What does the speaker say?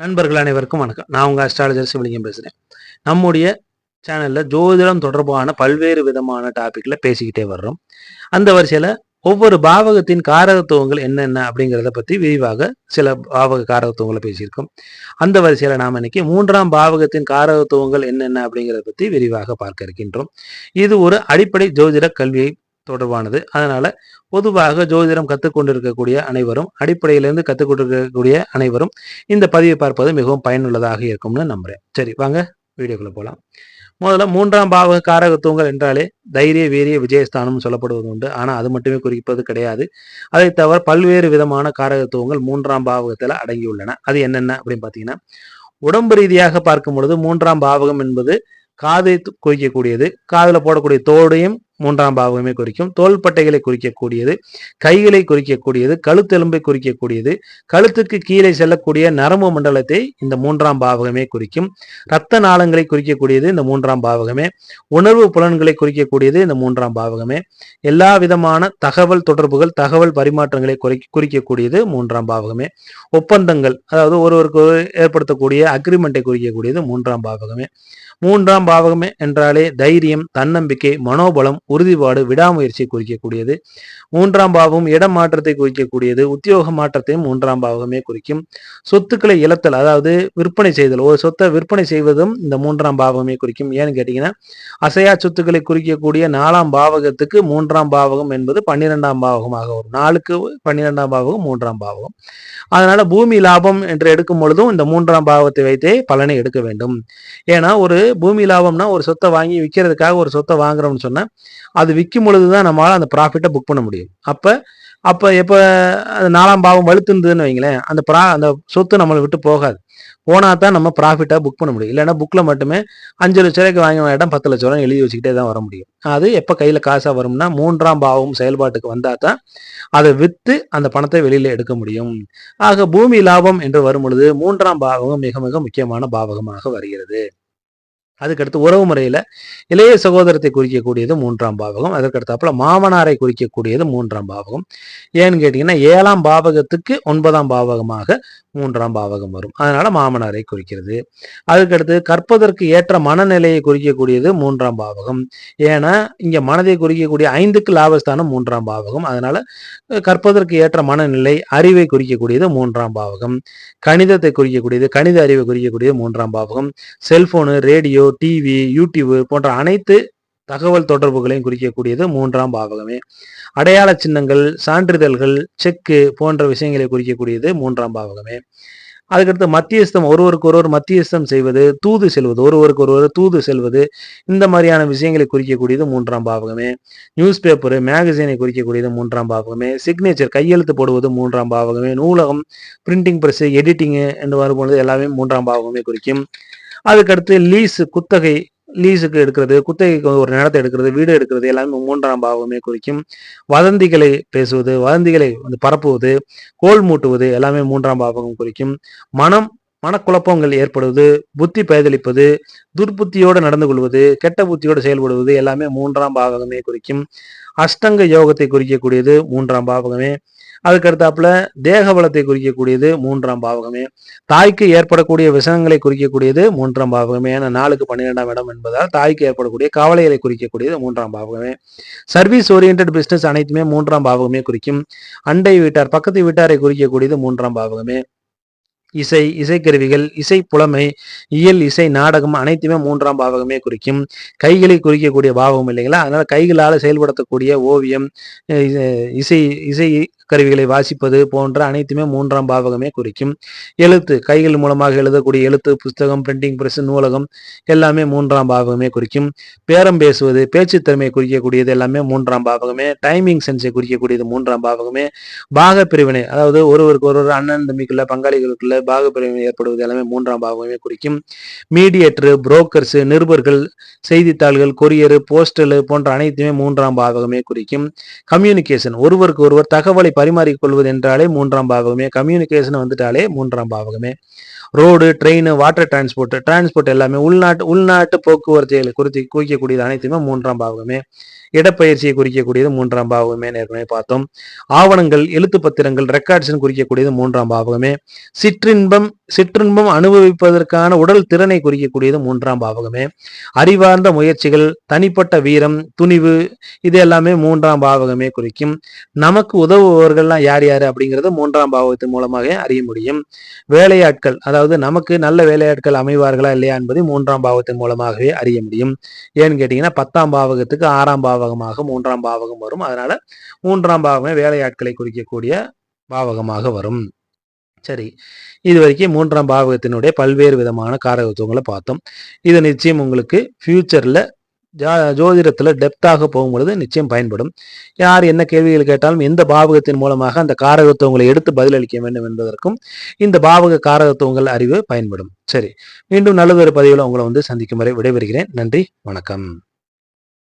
நண்பர்கள் அனைவருக்கும் வணக்கம். நான் உங்கள் அஸ்ட்ராலஜர் சிவலிங்கம் பேசுகிறேன் நம்முடைய சேனலில் ஜோதிடம் தொடர்பான பல்வேறு விதமான டாப்பிக்கில் பேசிக்கிட்டே வர்றோம். அந்த வரிசையில் ஒவ்வொரு பாவகத்தின் காரகத்துவங்கள் என்னென்ன அப்படிங்கிறத பற்றி விரிவாக சில பாவக காரகத்துவங்களை பேசியிருக்கோம். அந்த வரிசையில் நாம் இன்னைக்கு மூன்றாம் பாவகத்தின் காரகத்துவங்கள் என்னென்ன அப்படிங்கிறத பற்றி விரிவாக பார்க்க இருக்கின்றோம். இது ஒரு அடிப்படை ஜோதிட கல்வியை தொடர்பானது. அதனால பொதுவாக ஜோதிடம் கற்றுக்கொண்டிருக்கக்கூடிய அனைவரும் அடிப்படையிலிருந்து கற்றுக்கொண்டிருக்கக்கூடிய அனைவரும் இந்த பதிவை பார்ப்பது மிகவும் பயனுள்ளதாக இருக்கும்னு நம்புறேன். சரி வாங்க வீடியோக்குள்ள போகலாம் முதல்ல மூன்றாம் பாவக காரகத்துவங்கள் என்றாலே தைரிய வீரிய விஜயஸ்தானம் சொல்லப்படுவது உண்டு. ஆனால் அது மட்டுமே குறிப்பது கிடையாது. அதை தவிர பல்வேறு விதமான காரகத்துவங்கள் மூன்றாம் பாவகத்தில் அடங்கியுள்ளன. அது என்னென்ன அப்படின்னு பார்த்தீங்கன்னா உடம்பு ரீதியாக பார்க்கும் பொழுது மூன்றாம் பாவகம் என்பது காதை குவிக்கக்கூடியது. குறிக்கக்கூடியது காதில் போடக்கூடிய தோடையும் மூன்றாம் பாவகமே குறிக்கும். தோள்பட்டைகளை குறிக்கக்கூடியது கைகளை குறிக்கக்கூடியது கழுத்தெலும்பை குறிக்கக்கூடியது கழுத்துக்கு கீழே செல்லக்கூடிய நரம்பு மண்டலத்தை இந்த மூன்றாம் பாவகமே குறிக்கும். இரத்த நாளங்களை குறிக்கக்கூடியது இந்த மூன்றாம் பாவகமே உணர்வு புலன்களை குறிக்கக்கூடியது இந்த மூன்றாம் பாவகமே எல்லா விதமான தகவல் தொடர்புகள் தகவல் பரிமாற்றங்களை குறை குறிக்கக்கூடியது மூன்றாம் பாவகமே ஒப்பந்தங்கள் அதாவது ஒருவருக்கு ஏற்படுத்தக்கூடிய அக்ரிமெண்ட்டை குறிக்கக்கூடியது மூன்றாம் பாவகமே மூன்றாம் பாவகமே என்றாலே தைரியம் தன்னம்பிக்கை மனோபலம் உறுதிப்பாடு விடாமுயற்சியை குறிக்கக்கூடியது. மூன்றாம் பாவம் இடம் மாற்றத்தை குறிக்கக்கூடியது. உத்தியோக மாற்றத்தையும் மூன்றாம் பாவகமே குறிக்கும். சொத்துக்களை இழத்தல் அதாவது விற்பனை செய்தல். ஒரு சொத்தை விற்பனை செய்வதும் இந்த மூன்றாம் பாவகமே குறிக்கும். ஏன்னு கேட்டீங்கன்னா அசையா சொத்துக்களை குறிக்கக்கூடிய நாலாம் பாவகத்துக்கு மூன்றாம் பாவகம் என்பது பன்னிரெண்டாம் பாவகமாக வரும். நாளுக்கு பன்னிரெண்டாம் பாவகம் மூன்றாம் பாவகம். அதனால பூமி லாபம் என்று எடுக்கும் பொழுதும் இந்த மூன்றாம் பாவத்தை வைத்தே பலனை எடுக்க வேண்டும். ஏன்னா ஒரு பூமி லாபம்னா ஒரு சொத்தை வாங்கி விற்கிறதுக்காக ஒரு சொத்தை வாங்குறோம்னு சொன்னா அது விற்கும் பொழுதுதான் நம்மளால அந்த ப்ராஃபிட்டை புக் பண்ண முடியும். அப்ப அப்ப எப்ப அது நாலாம் பாவம் வலுத்துருந்ததுன்னு வைங்களேன் அந்த ப்ரா அந்த சொத்து நம்மளை விட்டு போகாது. போனால் தான் நம்ம ப்ராஃபிட்டாக புக் பண்ண முடியும். இல்லைன்னா புக்ல மட்டுமே அஞ்சு லட்ச ரூபாய்க்கு வாங்கி இடம் பத்து லட்ச ரூபாய் எழுதி வச்சுக்கிட்டே தான் வர முடியும். அது எப்போ கையில காசா வரும்னா மூன்றாம் பாவம் செயல்பாட்டுக்கு வந்தால் தான் அதை விற்று அந்த பணத்தை வெளியில எடுக்க முடியும். ஆக பூமி லாபம் என்று வரும் பொழுது மூன்றாம் பாவகம் மிக மிக முக்கியமான பாவகமாக வருகிறது. அதுக்கடுத்து உறவு முறையில இளைய சகோதரத்தை குறிக்கக்கூடியது மூன்றாம் பாவகம். அதற்கடுத்தாப்புல மாமனாரை குறிக்கக்கூடியது மூன்றாம் பாவகம். ஏன்னு கேட்டீங்கன்னா ஏழாம் பாவகத்துக்கு ஒன்பதாம் பாவகமாக மூன்றாம் பாவகம் வரும். அதனால மாமனாரை குறிக்கிறது. அதுக்கடுத்து கற்பதற்கு ஏற்ற மனநிலையை குறிக்கக்கூடியது மூன்றாம் பாவகம். ஏன்னா இங்க மனதை குறிக்கக்கூடிய ஐந்துக்கு லாபஸ்தானம் மூன்றாம் பாவகம். அதனால கற்பதற்கு ஏற்ற மனநிலை அறிவை குறிக்கக்கூடியது மூன்றாம் பாவகம். கணிதத்தை குறிக்கக்கூடியது கணித அறிவை குறிக்கக்கூடியது மூன்றாம் பாவகம். செல்போனு ரேடியோ டிவி யூடியூப் போன்ற அனைத்து தகவல் தொடர்புகளையும் குறிக்கக்கூடியது மூன்றாம் பாகமே அடையாள சின்னங்கள் சான்றிதழ்கள் செக்கு போன்ற விஷயங்களை குறிக்கக்கூடியது மூன்றாம் பாகமே அதுக்கடுத்து மத்தியஸ்தம் ஒருவருக்கு ஒருவர் மத்தியஸ்தம் செய்வது தூது செல்வது ஒருவருக்கு ஒருவர் தூது செல்வது இந்த மாதிரியான விஷயங்களை குறிக்கக்கூடியது மூன்றாம் பாவகமே நியூஸ் பேப்பரு மேகசினை குறிக்கக்கூடியது மூன்றாம் பாவகமே சிக்னேச்சர் கையெழுத்து போடுவது மூன்றாம் பாவகமே நூலகம் பிரிண்டிங் ப்ரெஸ்ஸு எடிட்டிங்கு என்று வரும்பொழுது எல்லாமே மூன்றாம் பாவகமே குறிக்கும். அதுக்கடுத்து லீஸ் குத்தகை லீஸுக்கு எடுக்கிறது குத்தகைக்கு ஒரு நிலத்தை எடுக்கிறது வீடு எடுக்கிறது எல்லாமே மூன்றாம் பாவமே குறிக்கும். வதந்திகளை பேசுவது வதந்திகளை வந்து பரப்புவது கோல் மூட்டுவது எல்லாமே மூன்றாம் பாவகம் குறிக்கும். மனம் மனக்குழப்பங்கள் ஏற்படுவது புத்தி பயதளிப்பது துர்புத்தியோடு நடந்து கொள்வது கெட்ட புத்தியோடு செயல்படுவது எல்லாமே மூன்றாம் பாவகமே குறிக்கும். அஷ்டங்க யோகத்தை குறிக்கக்கூடியது மூன்றாம் பாவகமே. அதுக்கடுத்தாப்புல தேக பலத்தை குறிக்கக்கூடியது மூன்றாம் பாவகமே. தாய்க்கு ஏற்படக்கூடிய விஷயங்களை குறிக்கக்கூடியது மூன்றாம் பாவகமே. ஏன்னா நாளுக்கு பன்னிரெண்டாம் இடம் என்பதால் தாய்க்கு ஏற்படக்கூடிய கவலைகளை குறிக்கக்கூடியது மூன்றாம் பாவகமே. சர்வீஸ் ஓரியன்ட் பிசினஸ் அனைத்துமே மூன்றாம் பாவகமே குறிக்கும். அண்டை வீட்டார் பக்கத்து வீட்டாரை குறிக்கக்கூடியது மூன்றாம் பாவகமே. இசை இசைக்கருவிகள் இசை புலமை இயல் இசை நாடகம் அனைத்துமே மூன்றாம் பாவகமே குறிக்கும். கைகளை குறிக்கக்கூடிய பாவகம் இல்லைங்களா? அதனால கைகளால் செயல்படுத்தக்கூடிய ஓவியம் அஹ் இ- இசை இசை கருவிகளை வாசிப்பது போன்ற அனைத்துமே மூன்றாம் பாவகமே குறிக்கும். எழுத்து கைகள் மூலமாக எழுதக்கூடிய எழுத்து புஸ்தகம் பிரிண்டிங் பிரஸ் நூலகம் எல்லாமே மூன்றாம் பாவகமே குறிக்கும். பேரம் பேசுவது பேச்சுத் திறமையை குறிக்கக்கூடியது எல்லாமே மூன்றாம் பாவகமே. டைமிங் சென்ஸை குறிக்கக்கூடியது மூன்றாம் பாவகமே. பாக பிரிவினை அதாவது ஒருவருக்கு ஒருவர் அண்ணன் தம்பிக்குள்ள பங்காளிகளுக்குள்ள பாக பிரிவினை ஏற்படுவது எல்லாமே மூன்றாம் பாவகமே குறிக்கும். மீடியேட்டர் புரோக்கர்ஸ் நிருபர்கள் செய்தித்தாள்கள் கொரியர் போஸ்டல் போன்ற அனைத்துமே மூன்றாம் பாவகமே குறிக்கும். கம்யூனிகேஷன் ஒருவருக்கு ஒருவர் தகவலை பரிமாறிக்கொள்வது என்றாலே மூன்றாம் பாவகமே கம்யூனிகேஷன் வந்துட்டாலே மூன்றாம் பாவகமே road train water transport transport எல்லாமே உள்நாட்டு உள்நாட்டு போக்குவரத்துகளை குறித்து குறிக்கக்கூடியது அனைத்துமே மூன்றாம் பாவகமே இடப்பெயர்ச்சியை குறிக்கக்கூடியது மூன்றாம் பாவகமே ஏற்கனவே பார்த்தோம். ஆவணங்கள் எழுத்து பத்திரங்கள் ரெக்கார்ட்ஸ் குறிக்கக்கூடியது மூன்றாம் பாவகமே. சிற்றின்பம் சிற்றின்பம் அனுபவிப்பதற்கான உடல் திறனை குறிக்கக்கூடியது மூன்றாம் பாவகமே. அறிவார்ந்த முயற்சிகள் தனிப்பட்ட வீரம் துணிவு இது எல்லாமே மூன்றாம் பாவகமே குறிக்கும். நமக்கு உதவுபவர்கள்லாம் யார் யார் அப்படிங்கிறது மூன்றாம் பாவகத்தின் மூலமாக அறிய முடியும். வேலையாட்கள் அதாவது நமக்கு நல்ல வேலையாட்கள் அமைவார்களா இல்லையா என்பதை மூன்றாம் பாவத்தின் மூலமாகவே அறிய முடியும். ஏன்னு கேட்டீங்கன்னா பத்தாம் பாவகத்துக்கு ஆறாம் பாவகமாக மூன்றாம் பாவகம் வரும். அதனால மூன்றாம் பாவமே வேலையாட்களை குறிக்கக்கூடிய பாவகமாக வரும். சரி இது வரைக்கும் மூன்றாம் பாவகத்தினுடைய பல்வேறு விதமான காரகத்துவங்களை பார்த்தோம். இது நிச்சயம் உங்களுக்கு ஃபியூச்சரில் ஜா ஜோதிடத்தில் டெப்த்தாக போகும்பொழுது நிச்சயம் பயன்படும். யார் என்ன கேள்விகள் கேட்டாலும் எந்த பாவகத்தின் மூலமாக அந்த காரகத்துவங்களை எடுத்து பதிலளிக்க வேண்டும் என்பதற்கும் இந்த பாவக காரகத்துவங்கள் அறிவு பயன்படும். சரி மீண்டும் நல்லதொரு பதிவில் உங்களை வந்து சந்திக்கும் வரை விடைபெறுகிறேன். நன்றி வணக்கம்.